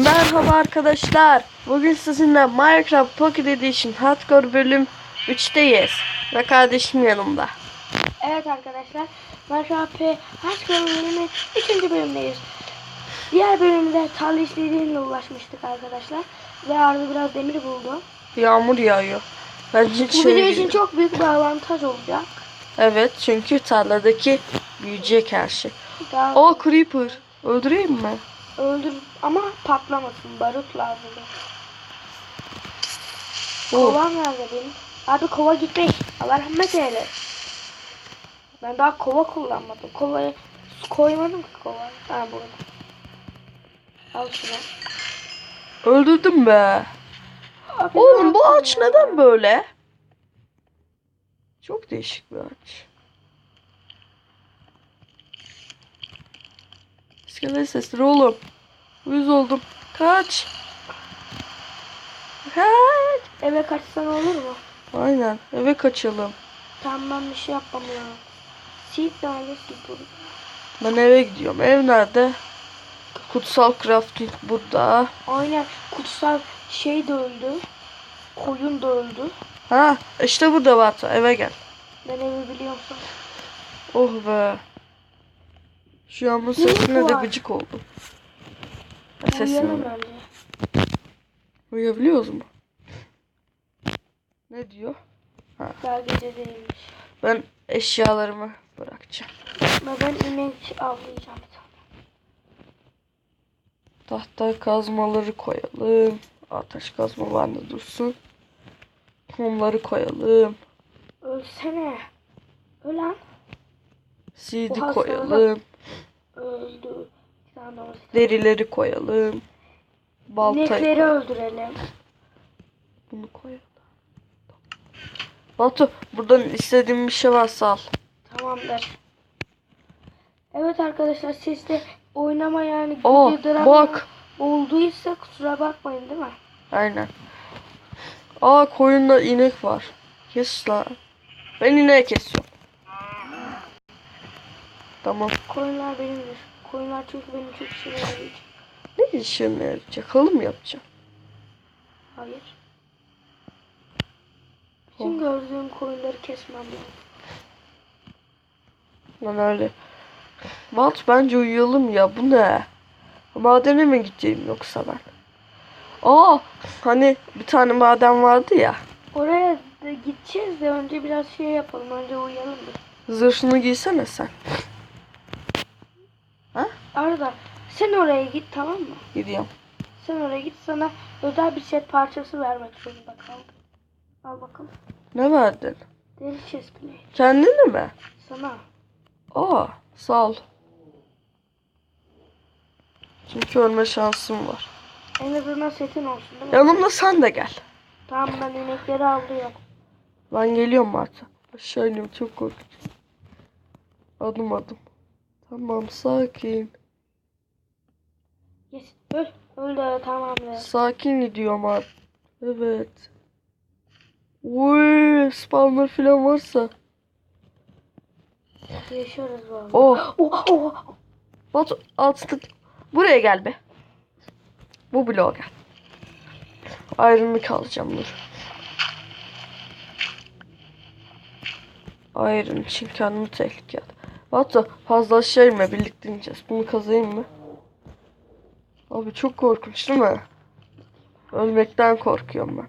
Merhaba arkadaşlar. Bugün sizinle Minecraft Pocket Edition Hardcore bölüm 3'teyiz. Ve kardeşim yanımda. Evet arkadaşlar, Minecraft Aşk bölümünün 3. bölümdeyiz. Diğer bölümde tarla işleriyle ulaşmıştık arkadaşlar. Ve Arda biraz demir buldu. Yağmur yağıyor. Ben hiç Bu şey bizim için çok büyük bir avantaj olacak. Evet çünkü tarladaki büyüyecek her şey. Daha O Creeper. Öldüreyim mi? Öldür ama patlamasın. Barut lazım. Kovam nerede benim? Abi kova gitmiş. Allah rahmet eyle. Ben daha kova kullanmadım. Kovaya su koymadım ki kova. Ha burada. Al şunu. Öldürdüm be. Abi, Oğlum bu ağaç neden böyle? Çok değişik bir ağaç. İskelet sesleri oğlum. Uyuz oldum. Kaç. Kaç. Eve kaçsan olur mu? Aynen eve kaçalım. Tamam ben bir şey yapmam. Seed ailesi gibi burada. Ben eve gidiyorum. Ev nerede? Kutsal crafting burada. Aynen kutsal şey de öldü. Koyun da öldü. Ha işte burada Batu eve gel. Ben evi biliyorsun. Oh be. Şu yağmur Yine sesine de gıcık oldum. Sesine. Uyuyabiliyoruz mu? Ne diyor? Daha gece değilmiş. Ben eşyalarımı bırakacağım. Ama ben inek avlayacağım. Tahta kazmaları koyalım. Ateş kazma bende dursun. Kumları koyalım. Ölsene. Ölen CD Bu koyalım. Öldü. Derileri koyalım. Baltayı İnekleri öldürelim. Bunu koyalım. Batu buradan istediğin bir şey varsa al. Tamamdır. Evet arkadaşlar siz de oynama yani video drama bak. olduysa kusura bakmayın değil mi? Aynen. Aa koyunda inek var. Kes lan. Ben ineği kesiyorum. Tamam. Koyunlar benimdir. Koyunlar çünkü benim çok işime yarayacak. Ne işime yarayacak? Halı mı yapacağım? Hayır. Tüm gördüğüm koyunları kesmem lazım. Lan öyle. Balt bence uyuyalım ya. Bu ne? Madene mi gideceğim yoksa ben? Aa hani bir tane maden vardı ya. Oraya da gideceğiz de önce biraz şey yapalım. Önce uyuyalım bir. Zırhını giysene sen. Arda sen oraya git tamam mı? Gidiyorum. Sen oraya git sana özel bir set parçası vermek zorunda kaldım. Al bakalım. Ne verdin? Deri chestplate. Kendini mi? Sana. Aa sağ ol. Çünkü ölme şansım var. En azından setin olsun değil mi? Yanımda sen de gel. Tamam ben inekleri avlıyorum. Ben geliyorum artık. Aşağı iniyorum çok korkunç. Adım adım. Tamam sakin. Yes. Öl. Öldü tamamdır. Sakin gidiyorum abi. Evet. Uy, spawner falan varsa. Yaşarız vallahi. Oh, Oha oha. Batu altı. Buraya gel be. Bu bloğa gel. Ayrımı kalacağım dur. Ayrım için kendimi tehlikeye at. Batu fazla şey mi? Birlikte ineceğiz. Bunu kazayım mı? Abi çok korkunç değil mi? Ölmekten korkuyorum ben.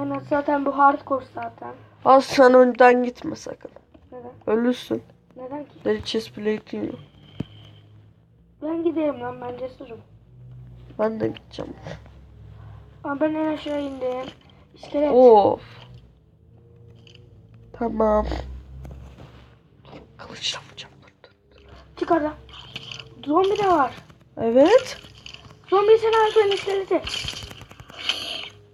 Aynen zaten bu hardcore zaten. Az sen önden gitme sakın. Neden? Ölürsün. Neden ki? Deri chest plate'in yok. Ben giderim lan ben cesurum. Ben de gideceğim. Ama ben en aşağı indim. İskelet. Of. Tamam. Kılıçla vuracağım. Dur, dur, dur. Çık oradan. Zombi de var. Evet. Zombi sen Alper'in iskeleti.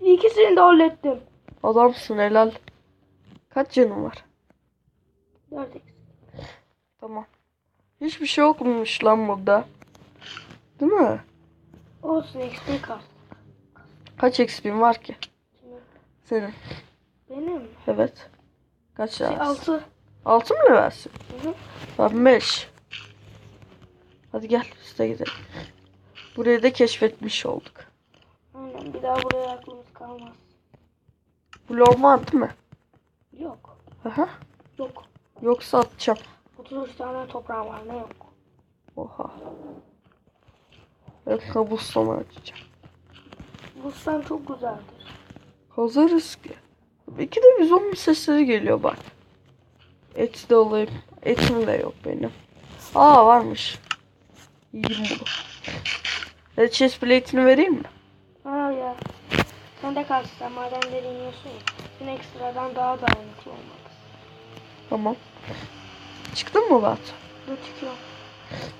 İkisini de hallettim. Adamsın helal. Kaç canın var? Dört x. Tamam. Hiçbir şey yokmuş lan burada. Değil mi? Olsun XP kast. Kaç XP'in var ki? Şimdi Senin. benim. Evet. Kaç Şey, versin? altı. Altı mı ne versin? Hı hı. Ben beş. Hadi gel üste gidelim. Burayı da keşfetmiş olduk. Aynen bir daha buraya aklımız kalmaz. Bloğum var değil mi? Yok. Aha. Yok. Yoksa atacağım. 33 tane toprağım var ne yok. Oha. Ben kabuslama açacağım. Bustan çok güzeldir. Hazırız ki. İki de bir zombi sesleri geliyor bak. Et de alayım. Etim de yok benim. Aa varmış. Yiyeyim bunu. Red chest plate'ini vereyim mi? Ha ya. Sen de kalsın sen madenleri iniyorsun ya. Sen ekstradan daha dayanıklı olmalısın. Tamam. Çıktın mı Batu? Dur çıkıyorum.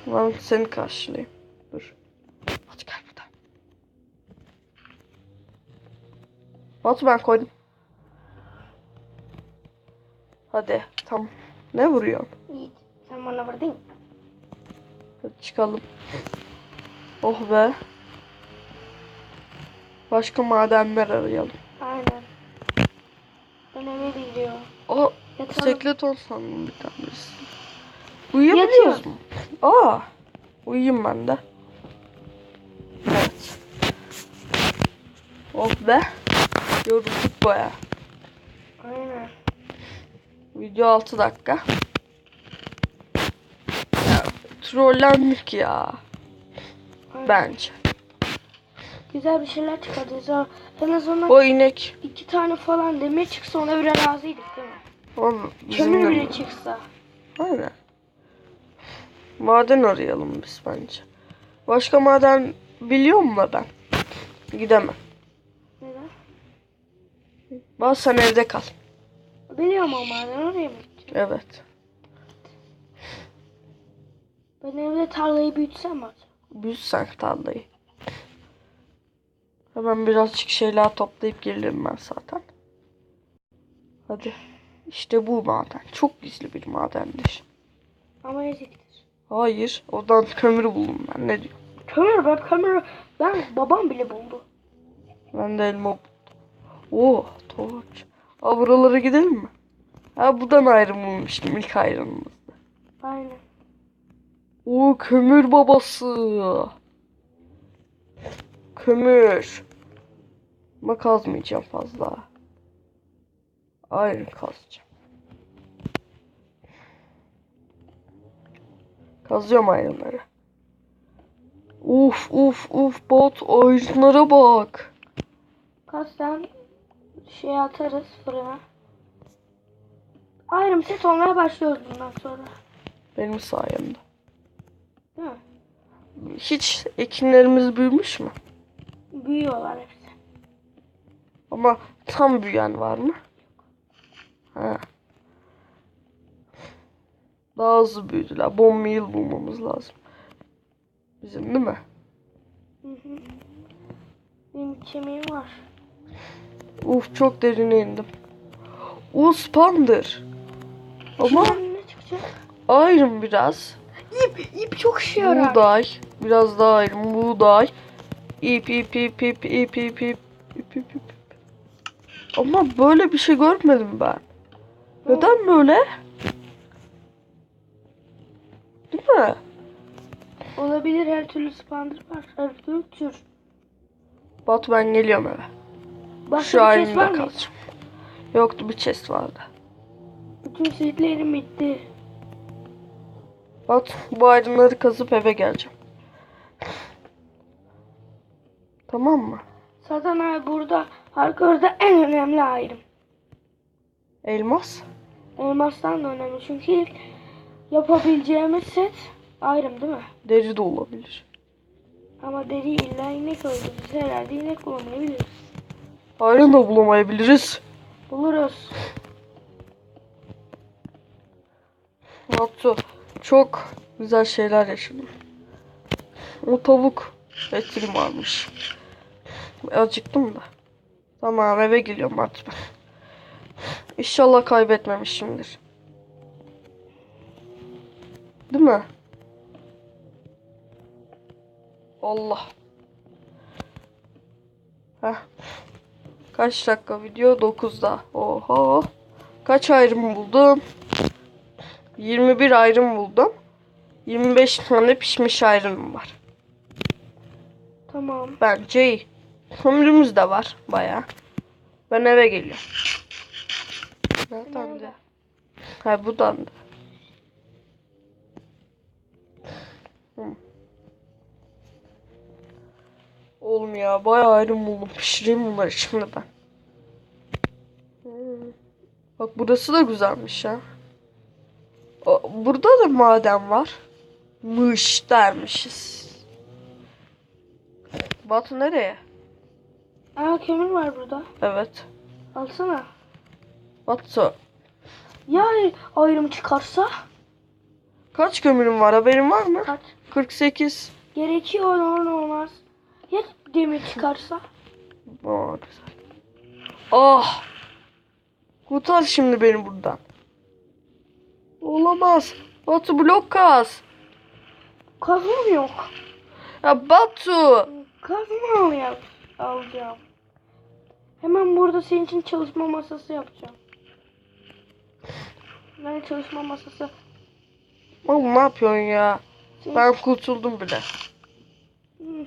Ben seni karşılayayım. Dur. Hadi gel buradan. Batu ben koydum. Hadi tamam. Ne vuruyorsun? Yiğit sen bana vurdun. Hadi çıkalım. Oh be. Başka madenler arayalım. Aynen. Ben eve gidiyorum. Aa, Yatalım. sekleton sandım bir tanesi. Uyuyabiliyoruz mu? Aa, uyuyayım ben de. Evet. Oh be. Yorulduk baya. Aynen. Video 6 dakika. Ya, trollendik ya. Bence. Güzel bir şeyler. Sonra En azından O inek. iki tane falan demir çıksa ona bile razıydık değil mi? O bizim Kömür bile çıksa. Aynen. Maden arayalım biz bence. Başka maden biliyor mu ben? Gidemem. Neden? Bak sen evde kal. Biliyorum ama maden oraya mı gideceğim? Evet. Ben evde tarlayı büyütsem mi sen tarlayı. Hemen birazcık şeyler toplayıp gelirim ben zaten. Hadi. İşte bu maden. Çok gizli bir madendir. Ama eziktir. Hayır. Oradan kömür buldum ben. Ne diyor? Kömür ben kömür ben babam bile buldu. Ben de elma buldum. Oo, torç. Aa, buralara gidelim mi? Ha buradan ayrılmıştım ilk ayrılımızda. Aynen. Oo kömür babası. Kömür. Ama kazmayacağım fazla. Ayrı kazacağım. Kazıyorum ayrımları. Uf uf uf bot ayrımlara bak. Kasten şey atarız fırına. Ayrım set olmaya başlıyoruz bundan sonra. Benim sayemde. Hiç ekinlerimiz büyümüş mü? Büyüyorlar hepsi. Ama tam büyüyen var mı? Ha. Daha hızlı büyüdüler. Bomba yıl bulmamız lazım. Bizim değil mi? Hı hı. Benim kemiğim var. Uf çok derine indim. O spandır. Ama İçinden ne çıkacak? ayrım biraz. İp, ip çok işe yarar. Buğday. Biraz daha ayrım. Buğday. İp ip ip ip ip ip ip ip ip ip. Ama böyle bir şey görmedim ben. Neden böyle? Değil mi? Olabilir her türlü spandır var. Her türlü tür. Batu ben geliyorum eve. Başka Şu mı? kalacağım. Yoktu bir chest vardı. Bütün seedlerim bitti. Batu bu ayrımları kazıp eve geleceğim. Tamam mı? Zaten abi burada hardcore'da en önemli ayrım. Elmas. Elmastan da önemli çünkü ilk yapabileceğimiz set ayrım değil mi? Deri de olabilir. Ama deri illa inek öldürürüz. Herhalde inek bulamayabiliriz. Ayrım da bulamayabiliriz. Buluruz. Batu çok güzel şeyler yaşadım. O tavuk etim varmış. Acıktım da. Tamam eve geliyorum artık. İnşallah kaybetmemişimdir. Değil mi? Allah. Heh. Kaç dakika video? 9'da. Oho. Kaç ayrım buldum? 21 ayrım buldum. 25 tane pişmiş ayrım var. Tamam. Bence iyi. Kömürümüz de var baya. Ben eve geliyorum. Nereden de? Ha buradan da. Oğlum ya bayağı ayrım buldum. Pişireyim bunları şimdi ben. Bak burası da güzelmiş ya. Burada da maden var. Mış dermişiz. Batu nereye? Aa kömür var burada. Evet. Alsana. Batu. Ya ayrım çıkarsa? Kaç kömürün var haberin var mı? Kaç? 48. Gerekiyor olur olmaz. Ya demir çıkarsa? Aa, güzel. Ah. Kurtar şimdi beni buradan. Olamaz. Batu blok kaz. Kazmam yok. Ya Batu. Kazma al yap. Alacağım. Hemen burada senin için çalışma masası yapacağım. Ben çalışma masası. Oğlum ne yapıyorsun ya? Senin... Ben kurtuldum bile. Hı.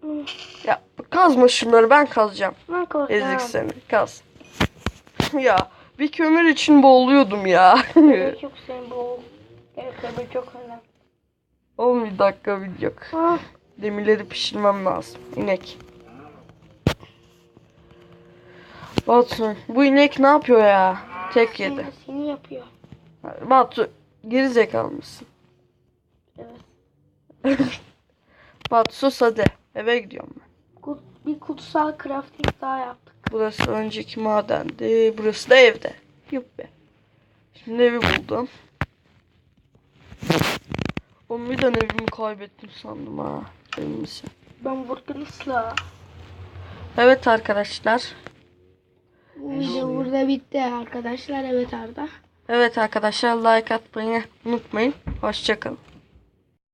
Hı. Ya kazma şunları ben kazacağım. Ben kazacağım. Ezik seni kaz. ya bir kömür için boğuluyordum ya. Gerek yok senin bu. Evet kömür çok önemli. 11 dakika video. Ah, Demirleri pişirmem lazım. İnek. Batu bu inek ne yapıyor ya? Tek yedi. seni, seni yapıyor. Batu geri zekalı mısın? Evet. Batu sus hadi. Eve gidiyorum ben. Bir kutsal crafting daha yaptık. Burası önceki madendi. Burası da evde. Yuppi. Şimdi evi buldum. Oğlum bir tane evimi kaybettim sandım ha. Emin misin? Ben Burgunus'la. Evet arkadaşlar. Video burada bitti arkadaşlar. Evet Arda. Evet arkadaşlar like atmayı unutmayın. Hoşçakalın.